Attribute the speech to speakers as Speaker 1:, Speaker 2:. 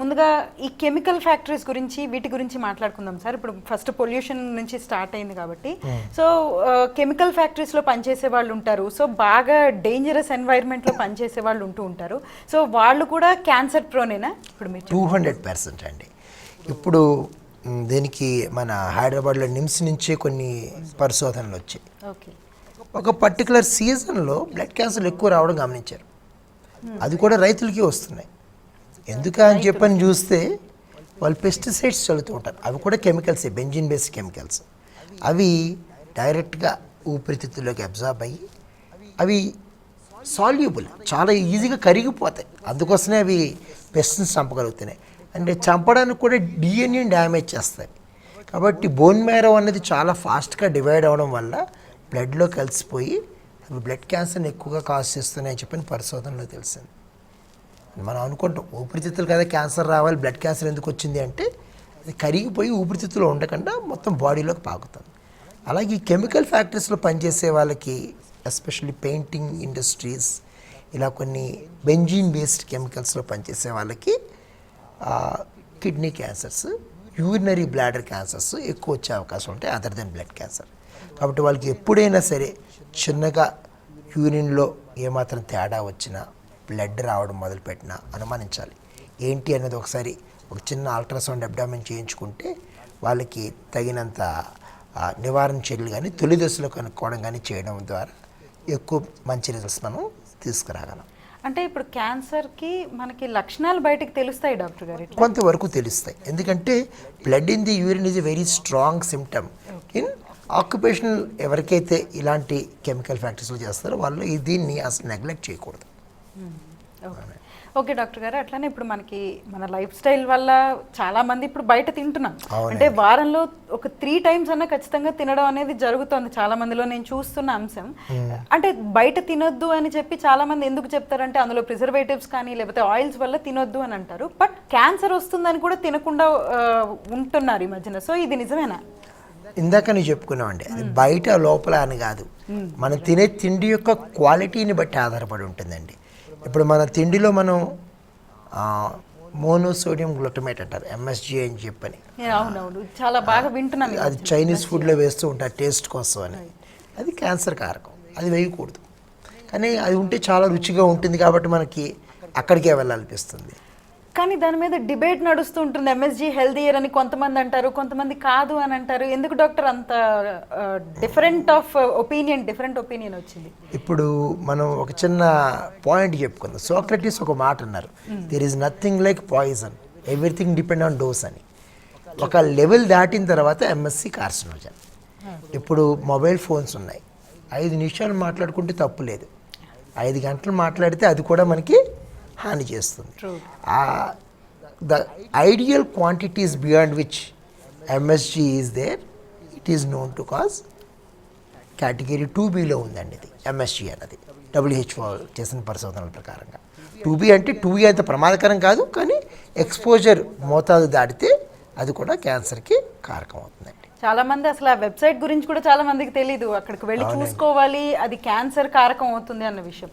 Speaker 1: ముందుగా ఈ chemical factories గురించి వీటి గురించి మాట్లాడుకుందాం సార్. ఇప్పుడు ఫస్ట్ పొల్యూషన్ నుంచి స్టార్ట్ అయింది కాబట్టి. సో కెమికల్ ఫ్యాక్టరీస్లో పనిచేసే వాళ్ళు ఉంటారు. సో బాగా డేంజరస్ ఎన్వైర్న్మెంట్లో పనిచేసే వాళ్ళు ఉంటూ ఉంటారు. సో వాళ్ళు కూడా క్యాన్సర్ ప్రోనేనా ఇప్పుడు మీరు
Speaker 2: టూ హండ్రెడ్ పర్సెంట్ అండి. ఇప్పుడు దీనికి మన హైదరాబాద్లో నిమ్స్ నుంచే కొన్ని పరిశోధనలు వచ్చాయి.
Speaker 1: ఓకే.
Speaker 2: ఒక పర్టికులర్ సీజన్లో బ్లడ్ క్యాన్సర్ ఎక్కువ రావడం గమనించారు. అది కూడా రైతులకి వస్తున్నాయి. ఎందుకు అని చెప్పని చూస్తే వాళ్ళు పెస్టిసైడ్స్ చల్లుతూ ఉంటారు అవి కూడా కెమికల్స్ బెంజిన్ బేస్డ్ కెమికల్స్ అవి డైరెక్ట్గా ఊపిరితిత్తుల్లోకి అబ్జార్బ్ అయ్యి అవి సాల్యూబుల్ చాలా ఈజీగా కరిగిపోతాయి. అందుకోసమే అవి పెస్ట్ని చంపగలుగుతున్నాయి. అంటే చంపడానికి కూడా డిఎన్ఏ డ్యామేజ్ చేస్తాయి. కాబట్టి బోన్ మ్యారో అనేది చాలా ఫాస్ట్గా డివైడ్ అవ్వడం వల్ల బ్లడ్లో కలిసిపోయి అవి బ్లడ్ క్యాన్సర్ని ఎక్కువగా కాజ్ చేస్తున్నాయని చెప్పని పరిశోధనలో తెలిసింది. మనం అనుకుంటాం ఊపిరితిత్తులు కదా క్యాన్సర్ రావాలి బ్లడ్ క్యాన్సర్ ఎందుకు వచ్చింది అంటే అది కరిగిపోయి ఊపిరితిత్తులో ఉండకుండా మొత్తం బాడీలోకి పాకుతుంది అలాగే ఈ కెమికల్ ఫ్యాక్టరీస్లో పనిచేసే వాళ్ళకి ఎస్పెషల్లీ పెయింటింగ్ ఇండస్ట్రీస్ ఇలా కొన్ని బెంజీన్ బేస్డ్ కెమికల్స్లో పనిచేసే వాళ్ళకి kidney cancers urinary bladder cancers ఎక్కువ వచ్చే అవకాశం ఉంటాయి అదర్ దెన్ బ్లడ్ క్యాన్సర్. కాబట్టి వాళ్ళకి ఎప్పుడైనా సరే చిన్నగా యూరిన్లో ఏమాత్రం తేడా వచ్చినా బ్లడ్ రావడం మొదలుపెట్టినా అనుమానించాలి. ఏంటి అనేది ఒకసారి ఒక చిన్న అల్ట్రాసౌండ్ అబ్డామిన్ చేయించుకుంటే వాళ్ళకి తగినంత నివారణ చర్యలు కానీ తొలి దశలో కనుక్కోవడం కానీ చేయడం ద్వారా ఎక్కువ మంచి రిజల్ట్స్ మనం తీసుకురాగలం.
Speaker 1: అంటే ఇప్పుడు క్యాన్సర్కి మనకి లక్షణాలు బయటకు తెలుస్తాయి డాక్టర్ గారు
Speaker 2: కొంతవరకు తెలుస్తాయి. ఎందుకంటే blood in the urine is a very strong symptom in occupational ఎవరికైతే ఇలాంటి కెమికల్ ఫ్యాక్టరీస్లో చేస్తారో వాళ్ళు దీన్ని అసలు నెగ్లెక్ట్ చేయకూడదు.
Speaker 1: ఓకే ఓకే డాక్టర్ గారు అట్లానే ఇప్పుడు మనకి మన లైఫ్ స్టైల్ వల్ల చాలా మంది ఇప్పుడు బయట తింటున్నాం. అంటే వారంలో ఒక త్రీ టైమ్స్ అన్న ఖచ్చితంగా తినడం అనేది జరుగుతుంది. చాలా మందిలో నేను చూస్తున్న అంశం. అంటే బయట తినొద్దు అని చెప్పి చాలా మంది ఎందుకు చెప్తారంటే అందులో ప్రిజర్వేటివ్స్ కానీ లేకపోతే ఆయిల్స్ వల్ల తినొద్దు అని అంటారు. బట్ క్యాన్సర్ వస్తుందని కూడా తినకుండా ఉంటున్నారు ఈ మధ్యన. సో ఇది నిజమేనా?
Speaker 2: ఇందాక నేను చెప్పుకున్నామండి. అది బయట లోపల అని కాదు. మనం తినే తిండి యొక్క క్వాలిటీని బట్టి ఆధారపడి ఉంటుందండి. ఇప్పుడు మన తిండిలో మనం మోనోసోడియం గ్లూటమేట్ అంటారు ఎంఎస్జి అని చెప్పని.
Speaker 1: అవునవును. చాలా బాగా వింటున్నాను
Speaker 2: అది. చైనీస్ ఫుడ్లో వేస్తూ ఉంటారు టేస్ట్ కోసం అని. అది క్యాన్సర్ కారకం. అది వేయకూడదు. కానీ అది ఉంటే చాలా రుచిగా ఉంటుంది కాబట్టి మనకి అక్కడికే వెళ్ళాలనిపిస్తుంది.
Speaker 1: కానీ దాని మీద డిబేట్ నడుస్తూ ఉంటుంది. ఎంఎస్జీ హెల్దీయర్ అని కొంతమంది అంటారు కొంతమంది కాదు అని అంటారు. ఎందుకు డాక్టర్ అంత different of opinion different opinion వచ్చింది?
Speaker 2: ఇప్పుడు మనం ఒక చిన్న పాయింట్ చెప్పుకుందాం. సోక్రటీస్ ఒక మాట అన్నారు. There is nothing like poison everything depend on dose అని. ఒక లెవెల్ దాటిన తర్వాత ఎంఎస్సి కార్సినోజన్ ఇప్పుడు మొబైల్ ఫోన్స్ ఉన్నాయి. ఐదు నిమిషాలు మాట్లాడుకుంటే తప్పు లేదు. ఐదు గంటలు మాట్లాడితే అది కూడా మనకి హాని చేస్తుంది. The ideal quantities beyond which MSG is there it is known to cause category two బీలో ఉందండి ఇది ఎంఎస్జీ అన్నది. డబ్ల్యూహెచ్ఓ చేసిన పరిశోధనల ప్రకారంగా. టూ బీ అంటే టూ బీ అంత ప్రమాదకరం కాదు కానీ ఎక్స్పోజర్ మోతాదు దాటితే అది కూడా క్యాన్సర్కి కారకం అవుతుందండి.
Speaker 1: చాలా మంది అసలు ఆ వెబ్సైట్ గురించి కూడా చాలా మందికి తెలియదు అక్కడికి వెళ్ళి చూసుకోవాలి అది క్యాన్సర్ కారకం అవుతుంది అన్న విషయం.